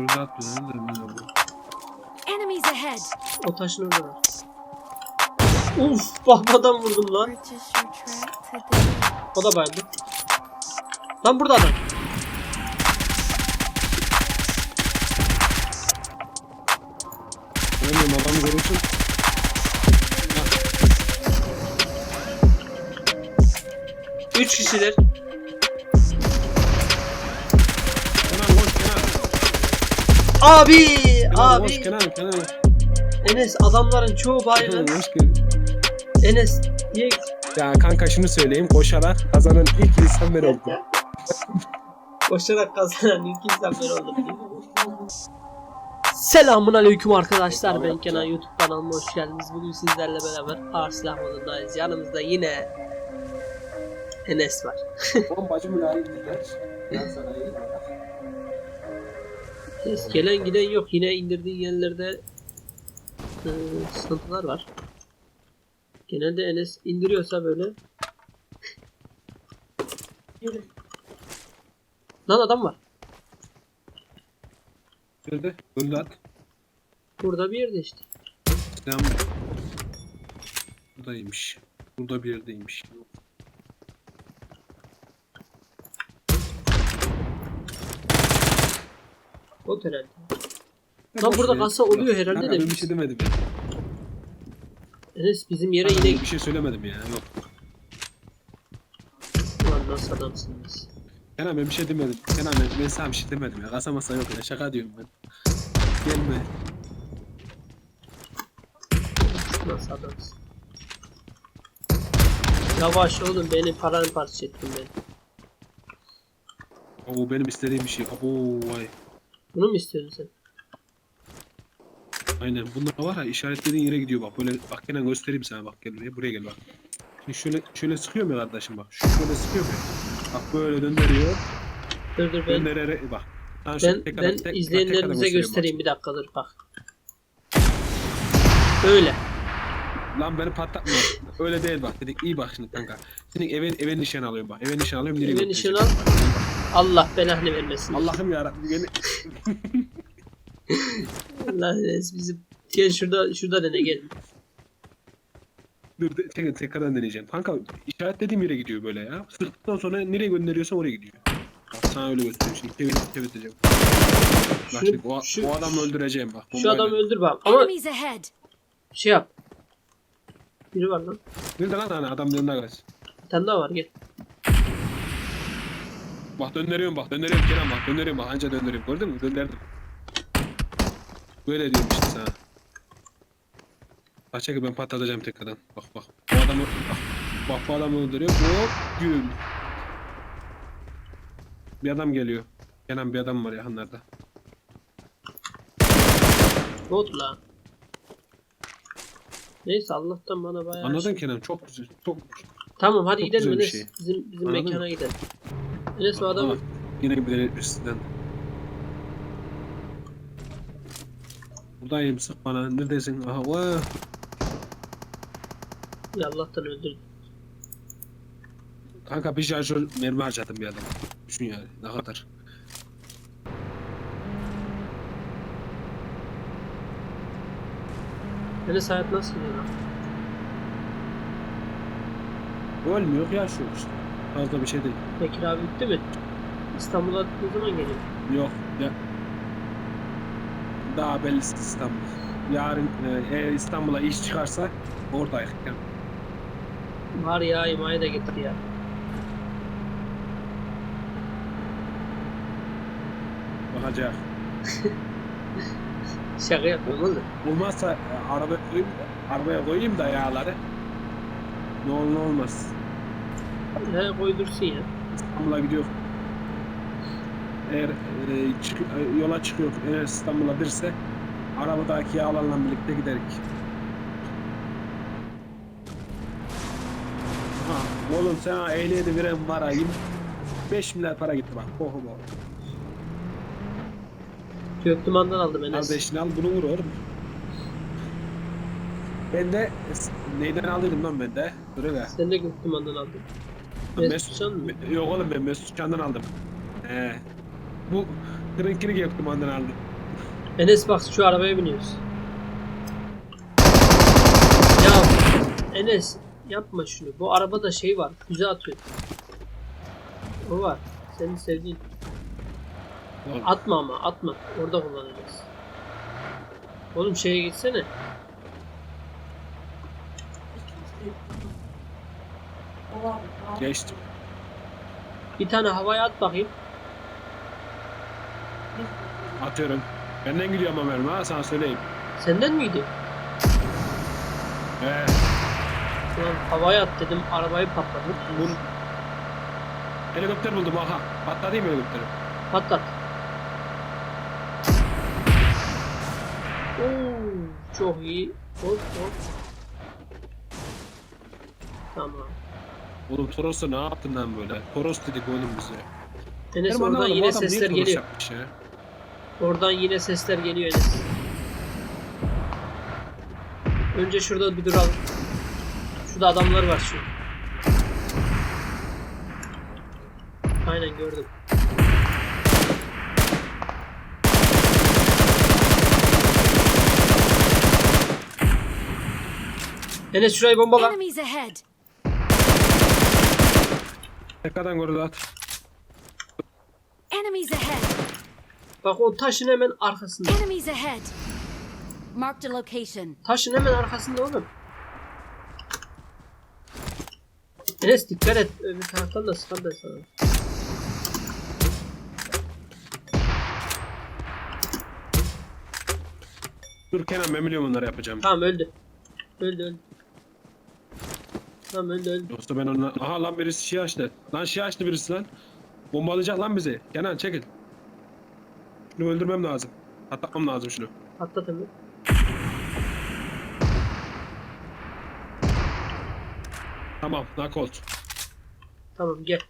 Burada atmıyor. Ne dedim ben bu? Enemies ahead. O taşın orada var. Uf bakmadan vurdum lan. O da bayıldı. Lan burada adam. Görmüyorum adamı görürsün. Üç kişiler. Abi! Kenan Abi! Kenan Kenan. Enes adamların çoğu Kenan baygın. Enes niye? Ya kanka şunu söyleyeyim koşarak kazanan ilk insan ben oldum. Koşarak kazanan ilk insan ben oldum. Selamun aleyküm arkadaşlar ben Kenan YouTube kanalıma hoş geldiniz. Bugün sizlerle beraber Arslan modundayız. Yanımızda yine Enes var. Bombacı mülayim gider. Ben sana iyi Ses gelen giden yok. Yine indirdiğin yerlerde e, sıkıntılar var. Genelde Enes indiriyorsa böyle. Lan adam var. Nerede? Öldü at. Burada bir yerde işte. Sen Buradaymış. Burada bir yerdeymiş. O herhalde. Lan burada kasa oluyor herhalde de ben bir şey demedim ya. Enes bizim yere yine... bir şey söylemedim ya. Yok. Lan nasıl adamsınız? Kenan ben bir şey demedim. Kenan ben, ben sana bir şey demedim ya. Kasa masa yok ya. Şaka diyorum ben. Gelme. Nasıl adamsın? Yavaş oğlum beni paramparça ettin ben. Oo benim istediğim bir şey. Abo vay. Bunu mu istiyorsun sen? Aynen. Bunlar var ya işaretlediğin yere gidiyor bak. Böyle bak Kenan göstereyim sana bak. Gel buraya. Buraya gel bak. Şimdi şöyle şöyle sıkıyor mu kardeşim bak. Şöyle sıkıyor mu? Bak böyle döndürüyor. Dur dur ben Döndürerek bak. Şu ben, tek ben tek- bak, izleyenlerimize göstereyim göstereyim bir dakika dur bak. Böyle. bak. Lan beni patlatma. Öyle değil bak. Dedik iyi bak şimdi kanka. Senin evin evin nişan alıyorum bak. Evin nişan alıyorum. Evin işini al. Allah belanı vermesin. Allah'ım yarabbim. Beni... Allah bizim. Gel şurada şurada dene gel. Dur de- tek, tekrardan deneyeceğim. Kanka işaretlediğim yere gidiyor böyle ya. Sıktıktan sonra nereye gönderiyorsan oraya gidiyor. Bak sana öyle göstereyim şimdi. Çevir, çevirteceğim. Bak şimdi o, şu- o adamı öldüreceğim bak. Şu adamı öldür bak. Ama şey yap. Biri var lan. Nerede lan hani adam yanına kaç. Bir tane daha var gel. Bak döndürüyorum bak döndürüyorum Kenan bak döndürüyorum bak anca döndürüyorum gördün mü döndürdüm. Böyle diyorum işte sana. Bak çekil ben patlatacağım tekrardan. Bak bak bu adamı bak, bak bu adamı öldürüyor. Hop gül. Bir adam geliyor. Kenan bir adam var yakınlarda. Ne oldu lan? Neyse Allah'tan bana bayağı Anladın şey- Kenan çok güzel. Çok Tamam hadi Çok gidelim güzel bir Enes. şey. Bizim bizim Anladın mekana mı? gidelim. Enes o adamı Aa, Yine bir de üstten. Buradayım sık bana. Neredesin? Aha vah. Ya Allah'tan öldürdü. Kanka bir şarjör mermi harcadım bir adam. Düşün yani ne kadar. Enes hayat nasıl lan? Ölmüyor yaşıyor işte. Fazla bir şey değil. Bekir abi gitti mi? İstanbul'a ne zaman geliyor? Yok ya. Daha belli İstanbul. Yarın e, İstanbul'a iş çıkarsa oradayız. Yani Var ya imaya da getir ya. bakacak. Şaka yapıyorum oğlum. Olmazsa e, araba koyayım, arabaya koyayım da yağları. Ne olur ne olmaz. He koydursun ya. İstanbul'a gidiyor. Eğer e, çık- e, yola çıkıyor, eğer İstanbul'a birse arabadaki yağlarla birlikte giderik. Ha, oğlum sana ehliyeti veren var ha, 5 milyar para gitti bak. Oho bu. Göktuman'dan aldım Enes. Kardeşini al bunu vur oğlum. Ben de neyden aldıydım lan ben de? Dur hele. Sen de Göktuman'dan aldın. Mesut Can mı? Yok oğlum ben Mesut Can'dan aldım. He. Bu kırınkini Göktuman'dan aldım. Enes bak şu arabaya biniyoruz. Ya Enes yapma şunu. Bu arabada şey var. Füze atıyor. O var. Senin sevdiğin. Oğlum, Atma ama atma. Orada kullanacağız. Oğlum şeye gitsene. Geçtim. Bir tane havaya at bakayım. Atıyorum. Benden gidiyor ama mermi ha sana söyleyeyim. Senden mi gidiyor? He. Ulan havaya at dedim. Arabayı patladı. Vur. Helikopter buldum aha. Patlatayım helikopteri? Patlat. Oo, çok iyi. Hop hop. Tamam. Oğlum Toros'ta ne yaptın lan böyle? Toros dedik oğlum bize. Enes Benim oradan anlamadım, bu yine adam niye sesler Toros geliyor. yapmış ya? Oradan yine sesler geliyor Enes. Önce şurada bir duralım. Şurada adamlar var şu. Aynen gördüm. Enes şurayı bombala. Enemies ahead! Tekrardan gördü at. Enemies ahead! Bak o taşın hemen arkasında. Enemies ahead! Marked a location. Taşın hemen arkasında oğlum. Enes dikkat et. Öbür taraftan da sıkar da sana. Dur Kenan ben biliyorum onları yapacağım. Tamam öldü. Öldü öldü. Tamam öldü öldü. Yoksa ben onunla... Aha lan birisi şey açtı. Lan şey açtı birisi lan. Bombalayacak lan bizi. Kenan çekil. Şunu öldürmem lazım. Atlatmam lazım şunu. Atlat hemen. Tamam knockout. Tamam gel.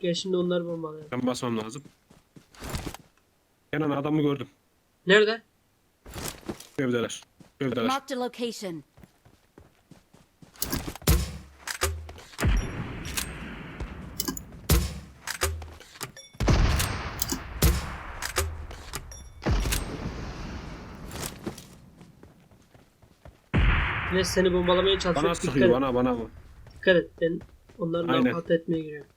Gel şimdi onları bombalayalım. Ben basmam lazım. Kenan adamı gördüm. Nerede? Kövdeler. Kövdeler. Marked a location. Enes seni bombalamaya çalışıyor. Bana Dikkat sıkıyor et. bana bana. Dikkat et. Ben onlarla Aynen. rahat etmeye giriyorum.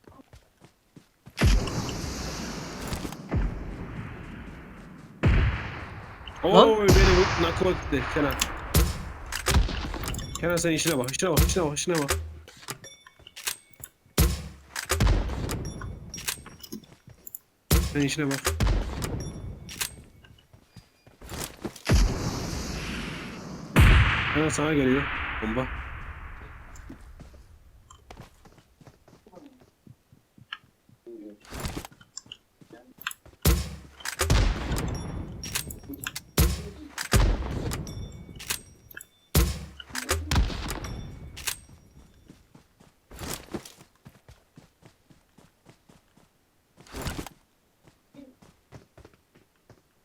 Lan. Oo beni bu knockout etti Kenan. Kenan sen işine bak, işine bak, işine bak, işine bak. Sen işine bak. Kenan sana geliyor bomba.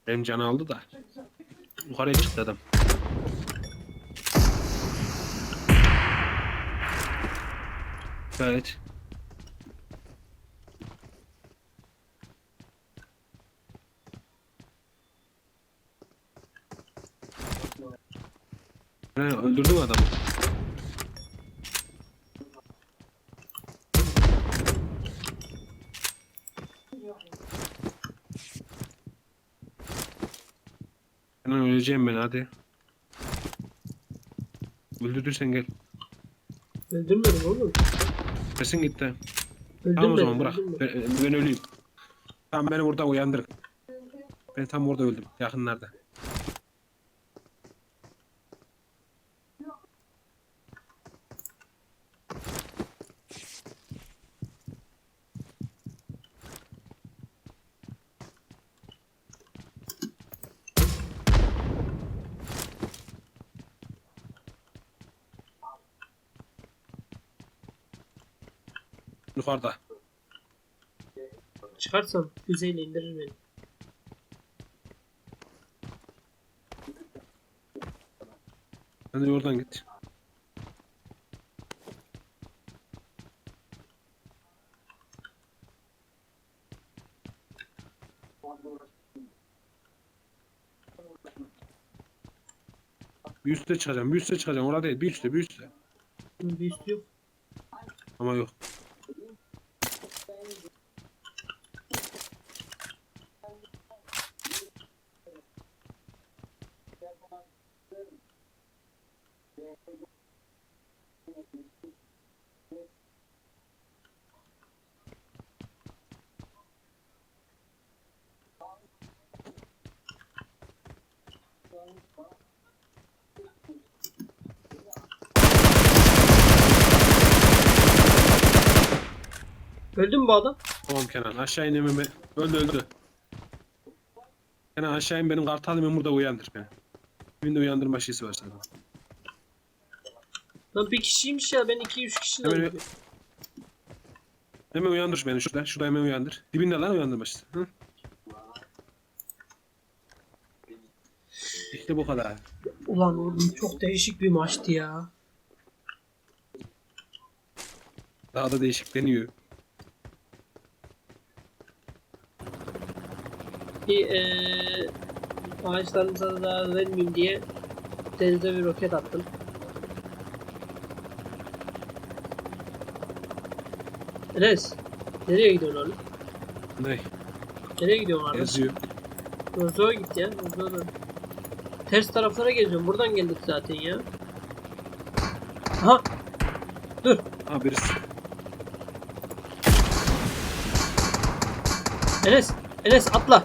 Benim canı aldı da. Yukarıya çıktı adam. Evet. He, öldürdün adamı. Hemen öleceğim ben hadi. Öldürdüysen gel. Öldürmedim oğlum. Sesin gitti. Öldürmedim. Tamam o zaman bırak. Ben, ben öleyim. Tamam beni burada uyandırın. Ben tam orada öldüm. Yakınlarda. Yukarıda. Çıkarsam füzeyle indirir beni. Sen de oradan git. Bir üstte çıkacağım, bir üstte çıkacağım. Orada değil, bir üstte, bir üstte. Bir üstü yok. Ama yok. Öldü mü bu adam? Tamam Kenan, aşağı in be- Öldü öldü. Kenan aşağı in benim kartalımı burada uyandır beni. De uyandırma şeysi var sana. Lan bir kişiymiş ya ben 2-3 kişi Hemen, zannediyorum. hemen uyandır beni şurada. Şurada hemen uyandır. Dibinde lan uyandırma işte. Hı? İşte bu kadar. Ulan oğlum çok değişik bir maçtı ya. Daha da değişikleniyor. Bir eee ağaçlarımıza zarar vermeyeyim diye denize bir roket attım. Enes, nereye gidiyorsun oğlum? Ne? Nereye gidiyorsun abi? Yazıyor. Rozo'ya git ya, Rozo'ya dön. Ters taraflara geziyorum, buradan geldik zaten ya. Aha! Dur, Ha birisi. Enes, Enes atla!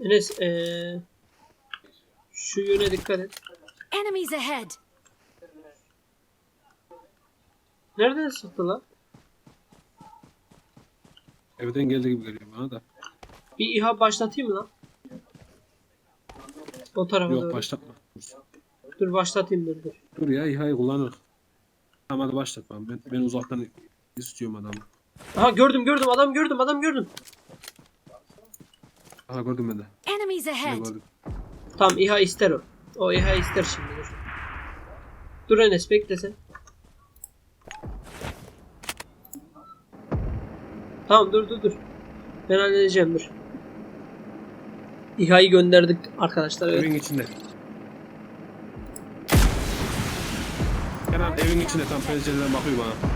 Enes, eee... Şu yöne dikkat et. Enemies ahead! Nereden sıktı lan? Evden geldi gibi geliyor bana da. Bir İHA başlatayım mı lan? O tarafa Yok doğru. başlatma. Dur başlatayım dur dur. Dur ya İHA'yı kullanır. Tamam hadi başlatma. Ben, ben uzaktan istiyorum adamı. Aha gördüm gördüm adam gördüm adam gördüm. Aha gördüm ben de. Enemies Ne ahead! gördüm. Tamam İHA ister o. O İHA ister şimdi dur. Dur Enes bekle sen. Tamam dur dur dur. Ben halledeceğim dur. İHA'yı gönderdik arkadaşlar evet. Evin içinde. Kenan evin içinde tam pencereden bakıyor bana.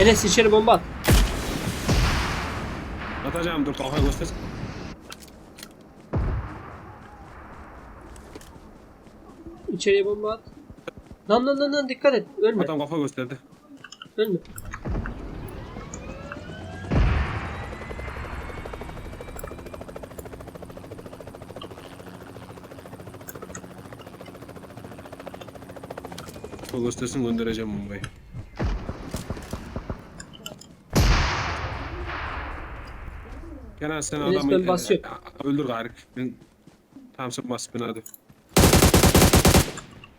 Enes içeri bomba at. Atacağım dur kafayı göster. İçeriye bomba at. Lan lan lan lan dikkat et. Ölme. Adam kafa gösterdi. Ölme. Kafa göstersin göndereceğim bombayı. Kenan sen Enes, adamı ben basıyorum. e, öldür gari. Ben tamam sen bas beni hadi.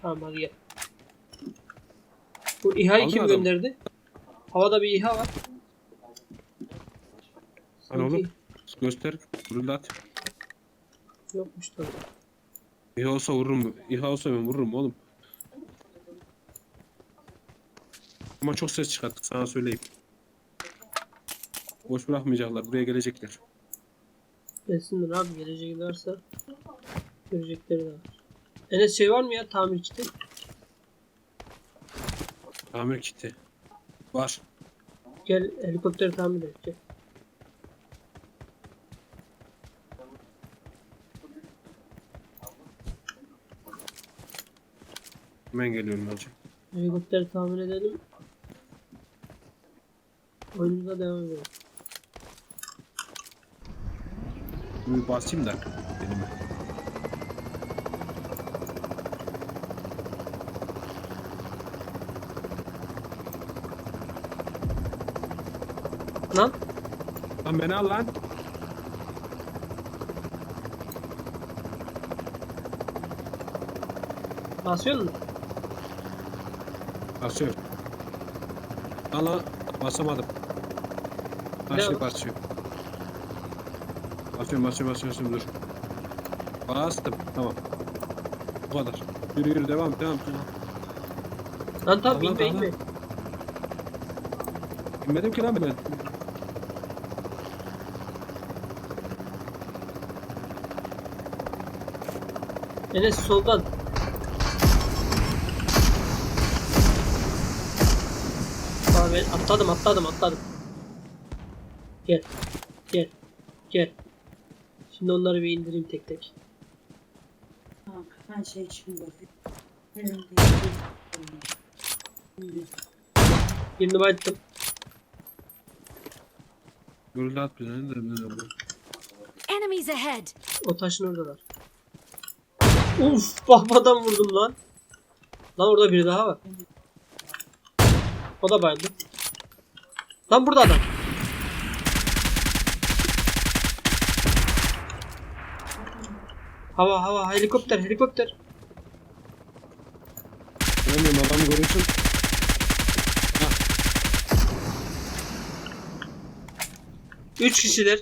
Tamam hadi gel. Bu İHA'yı kim adam. gönderdi? Havada bir İHA var. Hani Sanki oğlum göster. Vurul at. Yokmuş tabii. İHA olsa vururum. İHA olsa ben vururum oğlum. Ama çok ses çıkarttık sana söyleyeyim. Boş bırakmayacaklar. Buraya gelecekler. Gelsinler abi geleceklerse görecekleri de var. Enes şey var mı ya tamir kiti? Tamir kiti. Var. Gel helikopteri tamir et gel. Hemen geliyorum önce. Helikopteri tamir edelim. Oyunumuza devam edelim. Bir basayım da. Elime. Lan Lan beni al lan. basıyor musun? Basıyorum. Lan lan basamadım. Ne Karşı oldu? Basıyorum. Basıyorum basıyorum dur. Bastım tamam. Bu kadar. Yürü yürü devam devam. Lan tamam Allah inme Allah. inme. Bilmedim ki lan ben. Enes soldan. Abi atladım atladım atladım. Gel. Gel. Gel. Şimdi onları bir indireyim tek tek. Tamam, ben şey de Şimdi Birini bayılttım. Görüldü at bize. Ne de ne de bu. Enemies ahead! O taşın oradalar. Uf bakmadan vurdum lan. Lan orada biri daha var. O da bayıldı. Lan burada adam. Hava hava helikopter helikopter. Göremiyorum adamı görürsün. Üç kişiler.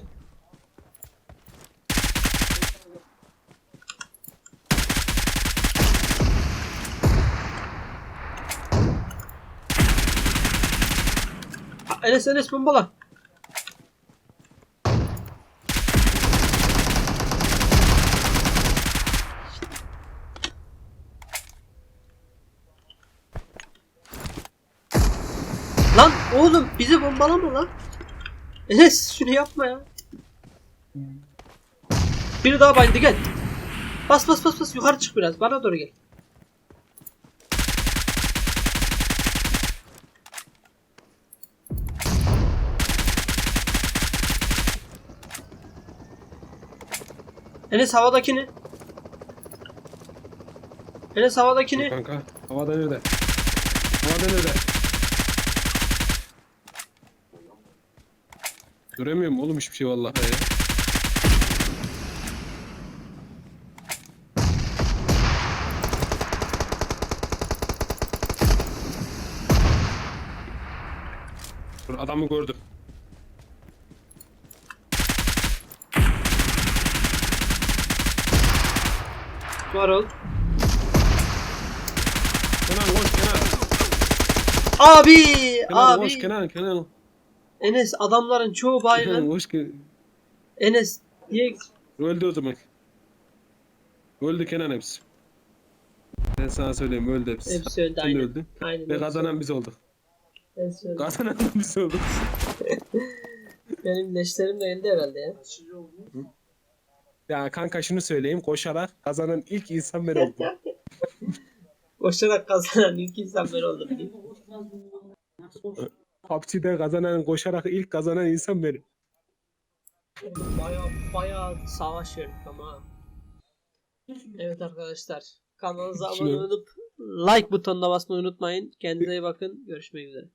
Enes Enes bombala. Lan oğlum bizi bombalama lan. Enes şunu yapma ya. Biri daha bayıldı gel. Bas bas bas bas yukarı çık biraz bana doğru gel. Enes havadakini. Enes havadakini. Kanka havada nerede? Havada nerede? Göremiyorum oğlum hiçbir şey vallahi ya. Dur adamı gördüm. Var ol. Kenan koş Kenan. Abi Kenan abi. koş Kenan Kenan. Enes adamların çoğu baygın. Kenan. Enes diye Öldü o zaman. Öldü Kenan hepsi. Ben sana söyleyeyim öldü hepsi. hepsi öldü de aynen. öldün. Aynen. Ve kazanan öldü. biz olduk. Hepsi öldü. Kazanan biz olduk. Benim leşlerim de elde herhalde ya. Ya kanka şunu söyleyeyim koşarak kazanan ilk insan ben oldum. Koşarak kazanan ilk insan ben oldum diye. PUBG'de kazanan koşarak ilk kazanan insan benim. Baya baya savaş verdik ama. Evet arkadaşlar. Kanalımıza abone olup like butonuna basmayı unutmayın. Kendinize iyi bakın. Görüşmek üzere.